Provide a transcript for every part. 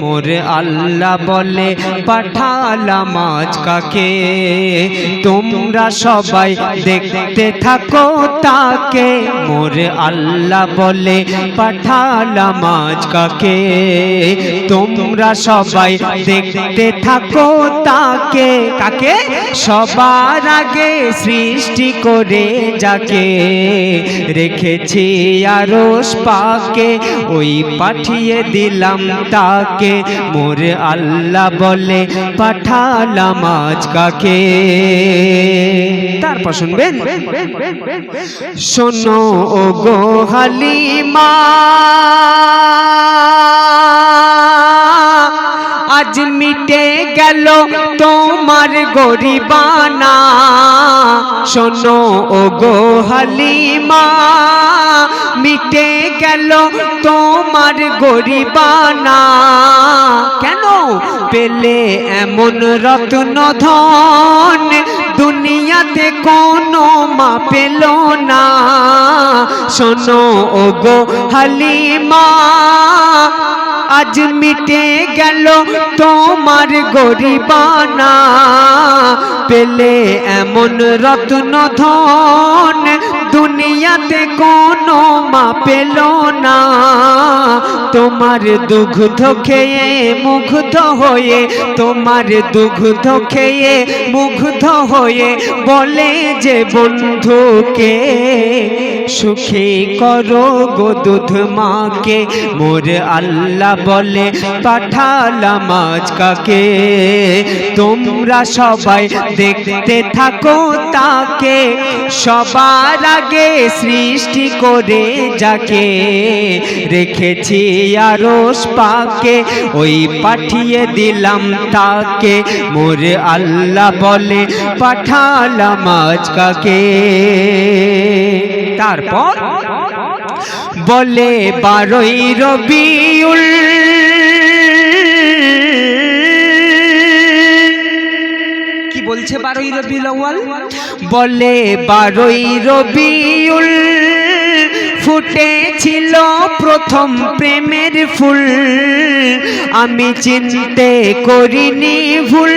মোর আল্লাহ বলে, পাঠালাম আজ কাকে? তোমরা সবাই দেখতে থাকো তাকে। মোর আল্লাহ বলে, পাঠালাম আজ কাকে? তোমরা সবাই দেখতে থাকো তাকে। কাকে? সবার আগে সৃষ্টি করে যাকে। রেখেছি আরস পাকে, ওই পাঠিয়ে দিলাম তাকে। মোর আল্লাহ বলে পাঠালাম আজ কাকে? তারপর শুনবেন? শোনো ও গো হালিমা। আজ মিটে গেল তোমার গরিবানা। শোনো ও গো হালিমা, মিটে গেল তোমার গরিবানা। কেন পেলে এমন রত্ন ধন? দুনিয়াতে কোনো মা পেল না। শোনো ও গো হালিমা, আজ মিটে গেল তোমার গরিবানা পেলে এমন রত্ন ধন দুনিয়াতে কোনো মা পেল না। তোমার দুগ্ধ খেয়ে মুগ্ধ হয়ে, তোমার দুগ্ধ খেয়ে মুগ্ধ হয়ে বলে যে বন্ধুকে, সুখী করো গো দুধ মাকে, মোর আল্লাহ বলে পাঠালাম আজ কাকে। তোমরা সবাই দেখতে থাকো তাকে, সবার আগে সৃষ্টি করে যাকে রেখেছি আরস পাকে, ওই পাঠিয়ে দিলাম তাকে। মোর আল্লাহ বলে, পাঠালাম আজ কাকে। তারপর বলে, বারোই রবিউল বলছে বারোই রবিউল আউয়াল। বলে বারোই রবিউল ফুটেছিল প্রথম প্রেমের ফুল। আমি চিনতে করিনি ভুল।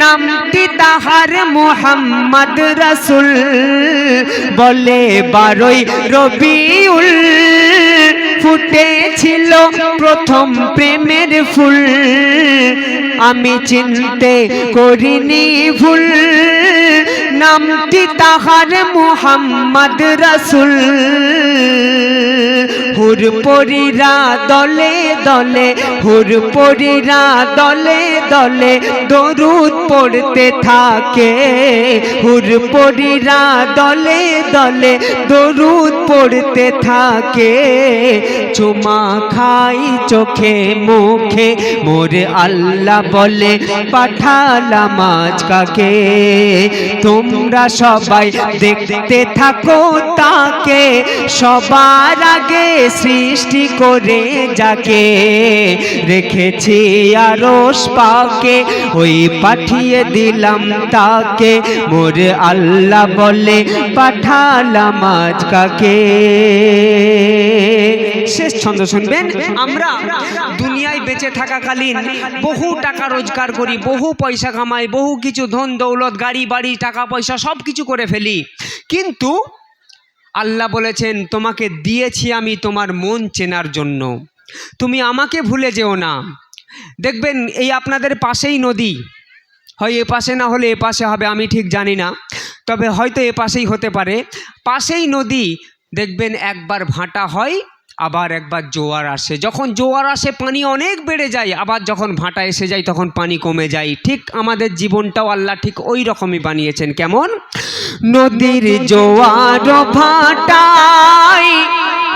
নামটি তাহার মোহাম্মদ রসুল। বলে বারোই রবিউল ফুটেছিল প্রথম প্রেমের ফুল। আমি চিনতে করিনি ভুল। নামটি তাহার মোহাম্মদ রসুল। হুর পরিরা দলে দলে হুর পরিরা দলে দলে দরুদ পড়তে থাকে। হুর পরিরা দলে দলে দরুদ পড়তে থাকে। চুমা খাই চোখে মুখে, মোর আল্লাহ বলে পাঠালাম আজ কাকে। তোমরা সবাই দেখতে থাকো তাকে, সবার আগে সৃষ্টি করে যাকে রেখেছি আরস পাকে, ওই পাঠিয়ে দিলাম তাকে। মোর আল্লাহ বলে পাঠালাম আজ কাকে। শেষ ছন্দ শুনবেন? আমরা দুনিয়ায় বেঁচে থাকাকালীন বহু টাকা রোজগার করি, বহু পয়সা কামাই, বহু কিছু ধন দৌলত, গাড়ি, বাড়ি, টাকা পয়সা সব কিছু করে ফেলি। কিন্তু আল্লাহ বলেছেন, তোমাকে দিয়েছি আমি তোমার মন চেনার জন্য। তুমি আমাকে ভুলে যেও না। দেখবেন, এই আপনাদের পাশেই নদী। হয় এ পাশে না হলে এ পাশে হবে, আমি ঠিক জানি না। তবে হয়তো এ পাশেই হতে পারে। পাশেই নদী, দেখবেন একবার ভাঁটা হয় আবার একবার জোয়ার আসে। যখন জোয়ার আসে, পানি অনেক বেড়ে যায়। আবার যখন ভাটা এসে যায়, তখন পানি কমে যায়। ঠিক আমাদের জীবনটাও আল্লাহ ঠিক ওই রকমই বানিয়েছেন। কেমন? নদীর জোয়ার ভাটায়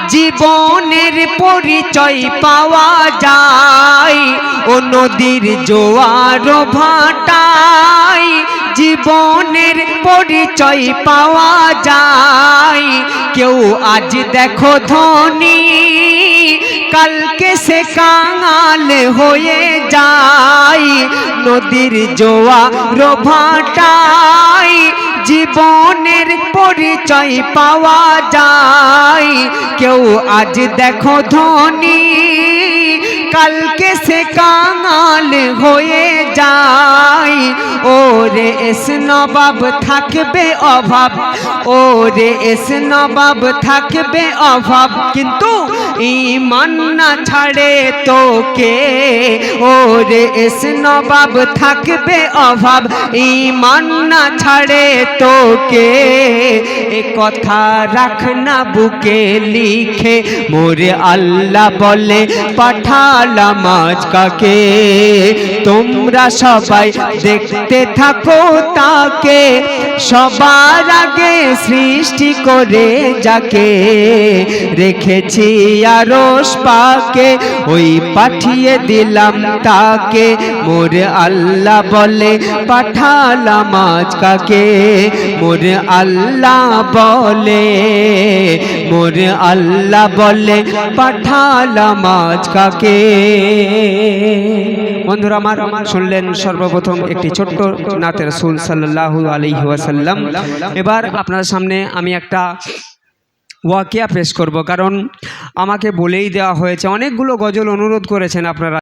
জীবনের পরিচয় পাওয়া যায়। ও নদীর জোয়ার ভাটায় জীবনের পরিচয় পাওয়া যায়। কেউ আজ দেখো ধনী, কালকে সে কাঙাল হয়ে যায়। নদীর জোয়ার ভাটায় জীবনের পরিচয় পাওয়া যায়। কেউ আজ দেখো ধনী কালকে সে কাঙাল হয়ে যায়। ওরে এস নবাব থাকবে অভাব, ওরে এস নবাব থাকবে অভাব। কিন্তু ইমান না ছাড়ে তোকে, ওরে এস নবাব থাকবে অভাব। ইমান না ছাড়ে তোকে, এ কথা রাখনা বুকে লিখে। মোরে আল্লাহ বলে পাঠালাম আজকাকে তোমরা সবাই দেখতে থাকো তাকে। সবার আগে সৃষ্টি করে যাকে। রেখেছি আরস পাকে, ওই পাঠিয়ে দিলাম তাকে। মোরে আল্লাহ বলে পাঠালাম আজকাকে মোরে আল্লাহ বলে, মোরে আল্লাহ বলে পাঠালাম আজকাকে বন্ধুরা, আমার শুনলেন সর্বপ্রথম একটি ছোট্ট নাতের সুল সাল্লাহ আলি ওয়াসাল্লাম। এবার আপনার সামনে আমি একটা ওয়াকিয়া পেশ করব, কারণ আমাকে বলেই দেওয়া হয়েছে, অনেকগুলো গজল অনুরোধ করেছেন আপনারা।